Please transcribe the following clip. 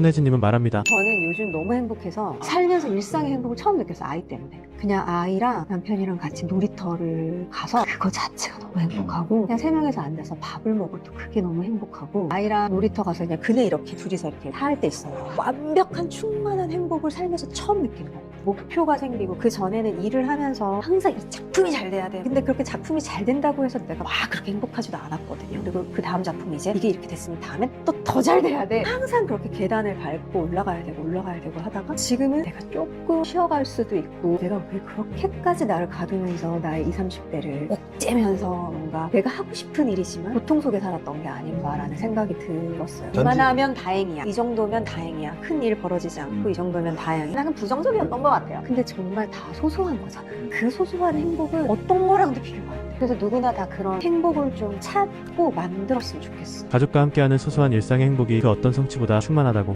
손혜진님은 말합니다. 저는 요즘 너무 행복해서 살면서 일상의 행복을 처음 느꼈어요. 아이 때문에. 그냥 아이랑 남편이랑 같이 놀이터를 가서 그거 자체가 너무 행복하고 그냥 세 명이서 앉아서 밥을 먹어도 그게 너무 행복하고 아이랑 놀이터 가서 그냥 그네 이렇게 둘이서 이렇게 할때 있어요. 완벽한 충만한 행복을 살면서 처음 느끼는 거예요. 목표가 생기고 그 전에는 일을 하면서 항상 이 작품이 잘 돼야 돼. 근데 그렇게 작품이 잘 된다고 해서 내가 막 그렇게 행복하지도 않았거든요. 그리고 그 다음 작품이 이제 이게 이렇게 됐으면 다음엔 또 더 잘 돼야 돼. 항상 그렇게 계단을 밟고 올라가야 되고 올라가야 되고 하다가 지금은 내가 조금 쉬어갈 수도 있고 내가 왜 그렇게까지 나를 가두면서 나의 20, 30대를 억제면서 뭔가 내가 하고 싶은 일이지만 고통 속에 살았던 게 아닌가라는 생각이 들었어요. 전지- 이만하면 다행이야. 이 정도면 다행이야. 큰 일 벌어지지 않고 이 정도면 다행이야. 나는 부정적이었던 것 같아요. 근데 정말 다 소소한 거잖아. 그 소소한 행복은 어떤 거랑도 비교가 안 돼. 그래서 누구나 다 그런 행복을 좀 찾고 만들었으면 좋겠어. 가족과 함께하는 소소한 일상의 행복이 그 어떤 성취보다 충만하다고